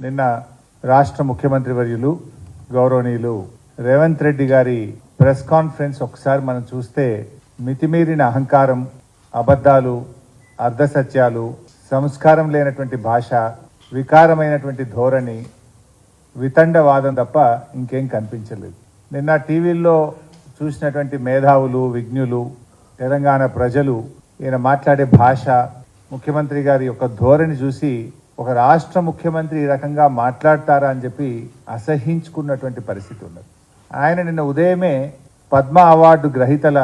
నిన్న రాష్ట్ర ముఖ్యమంత్రి వర్యులు గౌరవనీయులు రేవంత్ రెడ్డి గారి ప్రెస్ కాన్ఫరెన్స్ ఒకసారి మనం చూస్తే మితిమీరిన అహంకారం అబద్ధాలు అర్ధసత్యాలు సంస్కారం లేనటువంటి భాష వికారమైనటువంటి ధోరణి వితండవాదం తప్ప ఇంకేం కనిపించలేదు. నిన్న టీవీల్లో చూసినటువంటి మేధావులు విజ్ఞులు తెలంగాణ ప్రజలు ఈయన మాట్లాడే భాష ముఖ్యమంత్రి గారి యొక్క ధోరణి చూసి ఒక రాష్ట్ర ముఖ్యమంత్రి ఈ రకంగా మాట్లాడతారా అని చెప్పి అసహించుకున్నటువంటి పరిస్థితి ఉన్నది. ఆయన నిన్న ఉదయమే పద్మ అవార్డు గ్రహీతల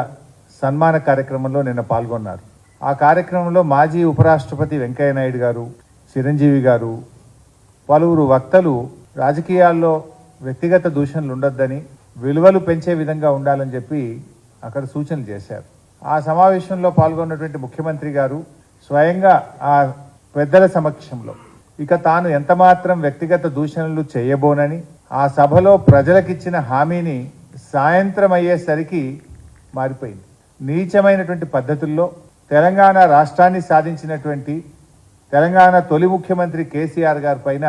సన్మాన కార్యక్రమంలో నిన్న పాల్గొన్నారు. ఆ కార్యక్రమంలో మాజీ ఉపరాష్ట్రపతి వెంకయ్య నాయుడు గారు చిరంజీవి గారు పలువురు వక్తలు రాజకీయాల్లో వ్యక్తిగత దూషణలు ఉండొద్దని విలువలు పెంచే విధంగా ఉండాలని చెప్పి అక్కడ సూచనలు చేశారు. ఆ సమావేశంలో పాల్గొన్నటువంటి ముఖ్యమంత్రి గారు స్వయంగా ఆ పెద్దల సమక్షంలో ఇక తాను ఎంతమాత్రం వ్యక్తిగత దూషణలు చేయబోనని ఆ సభలో ప్రజలకిచ్చిన హామీని సాయంత్రం అయ్యేసరికి మారిపోయింది. నీచమైనటువంటి పద్ధతుల్లో తెలంగాణ రాష్ట్రాన్ని సాధించినటువంటి తెలంగాణ తొలి ముఖ్యమంత్రి కేసీఆర్ గారి పైన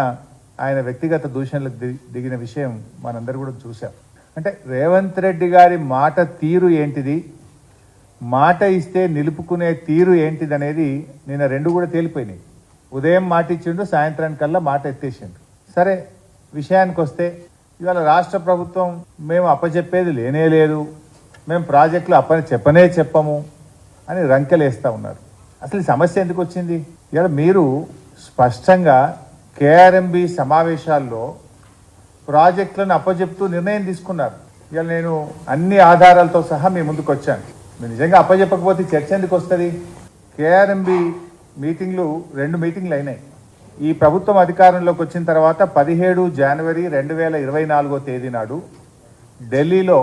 ఆయన వ్యక్తిగత దూషణలకు దిగిన విషయం మనందరూ కూడా చూసాం అంటే రేవంత్ రెడ్డి గారి మాట తీరు ఏంటిది? మాట ఇస్తే నిలుపుకునే తీరు ఏంటిది అనేది నిన్న రెండు కూడా తేలిపోయినాయి. ఉదయం మాట ఇచ్చిండు సాయంత్రానికల్లా మాట ఎత్తేసిండు సరే విషయానికి వస్తే ఇవాళ రాష్ట్ర ప్రభుత్వం మేము అప్పచెప్పేది లేనే లేదు. మేము ప్రాజెక్టులు అప్పని చెప్పనే చెప్పము అని రంకెలేస్తూ ఉన్నారు. అసలు ఈ సమస్య ఎందుకు వచ్చింది ఇవాళ మీరు స్పష్టంగా కేఆర్ఎంబి సమావేశాల్లో ప్రాజెక్టులను అప్పచెప్తూ నిర్ణయం తీసుకున్నారు. ఇవాళ నేను అన్ని ఆధారాలతో సహా మీ ముందుకు వచ్చాను మీరు నిజంగా అప్పచెప్పకపోతే చర్చ ఎందుకు వస్తుంది కేఆర్ఎంబి మీటింగ్లు రెండు మీటింగ్లు అయినాయి. ఈ ప్రభుత్వం అధికారంలోకి వచ్చిన తర్వాత పదిహేడు జనవరి రెండు వేల ఇరవై నాలుగో తేదీ నాడు ఢిల్లీలో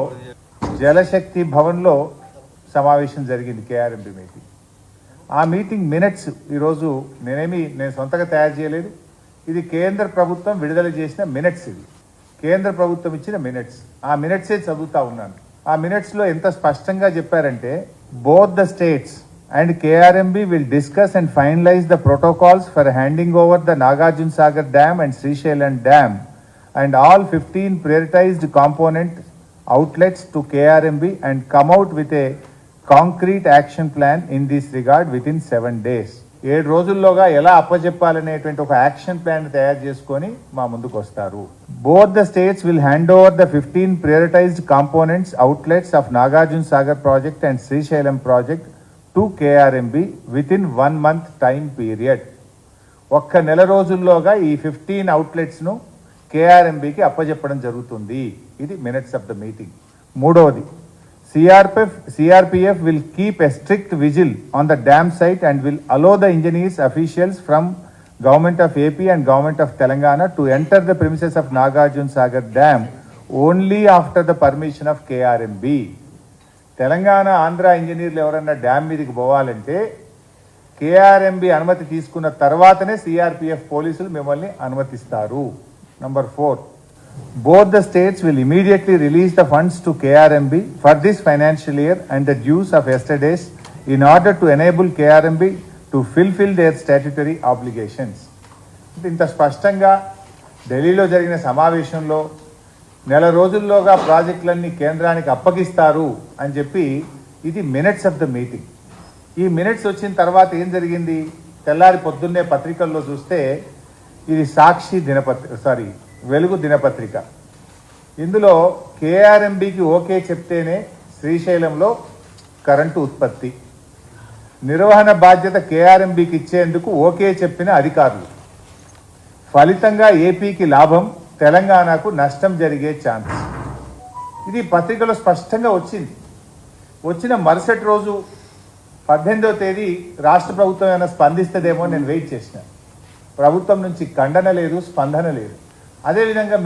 జలశక్తి భవన్లో సమావేశం జరిగింది కేఆర్ఎంపి మీటింగ్. ఆ మీటింగ్ మినిట్స్ ఈరోజు నేనేమి నేను సొంతగా తయారు చేయలేదు. ఇది కేంద్ర ప్రభుత్వం విడుదల చేసిన మినిట్స్ ఇది. కేంద్ర ప్రభుత్వం ఇచ్చిన మినిట్స్. ఆ మినిట్సే చదువుతా ఉన్నాను. ఆ మినిట్స్లో ఎంత స్పష్టంగా చెప్పారంటే both the states and KRMB will discuss and finalise the protocols for handing over the Nagarjuna Sagar dam and Srisailam dam and all 15 prioritized component outlets to KRMB and come out with a concrete action plan in this regard within seven days. ఏడు రోజుల్లోగా ఎలా అప్పజెప్పాలనేటువంటి ఒక action plan తయారు చేసుకొని మా ముందుకు వస్తారు both the states will hand over the fifteen prioritized components outlets of Nagarjuna Sagar project and Srisailam project to KRMB with in one month time period ఒక్క నెల రోజుల్లోగా ఈ ఫిఫ్టీన్ అవుట్లెట్స్ను కేఆర్ఎంబికి అప్పజెప్పడం జరుగుతుంది. ఇది మినిట్స్ ఆఫ్ ద మీటింగ్ మూడవది CRPF CRPF will keep a strict vigil on the dam site and will allow the engineers officials from government of AP and government of Telangana to enter the premises of Nagarjuna Sagar dam only after the permission of KRMB Telangana Andhra ఇంజనీర్లు ఎవరన్నా dam మీదకి పోవాలంటే KRMB అనుమతి తీసుకున్న తర్వాతనే CRPF పోలీసులు మిమ్మల్ని అనుమతిస్తారు. Number four both the states will immediately release the funds to KRMB for this financial year and the dues of yesterdays in order to enable KRMB to fulfil their statutory obligations ఇంత స్పష్టంగా ఢిల్లీలో జరిగిన సమావేశంలో నెల రోజుల్లోగా ప్రాజెక్టులన్నీ కేంద్రానికి అప్పగిస్తారు అని చెప్పి ఇది మినిట్స్ ఆఫ్ ద మీటింగ్. ఈ మినిట్స్ వచ్చిన తర్వాత ఏం జరిగింది? తెల్లారి పొద్దున్నే పత్రికల్లో చూస్తే ఇది సాక్షి దినపత్రిక సారీ వెలుగు దినపత్రిక. ఇందులో కేఆర్ఎంబికి ఓకే చెప్తేనే శ్రీశైలంలో కరెంటు ఉత్పత్తి. నిర్వహణ బాధ్యత కేఆర్ఎంబికి ఇచ్చేందుకు ఓకే చెప్పిన అధికారులు. ఫలితంగా ఏపీకి లాభం తెలంగాణకు నష్టం జరిగే ఛాన్స్. ఇది పత్రికలో స్పష్టంగా వచ్చింది. వచ్చిన మరుసటి రోజు పద్దెనిమిదవ తేదీ రాష్ట్ర ప్రభుత్వం ఏమైనా స్పందిస్తుందేమో నేను వెయిట్ చేసిన. ప్రభుత్వం నుంచి ఖండన లేదు స్పందన లేదు. అదేవిధంగా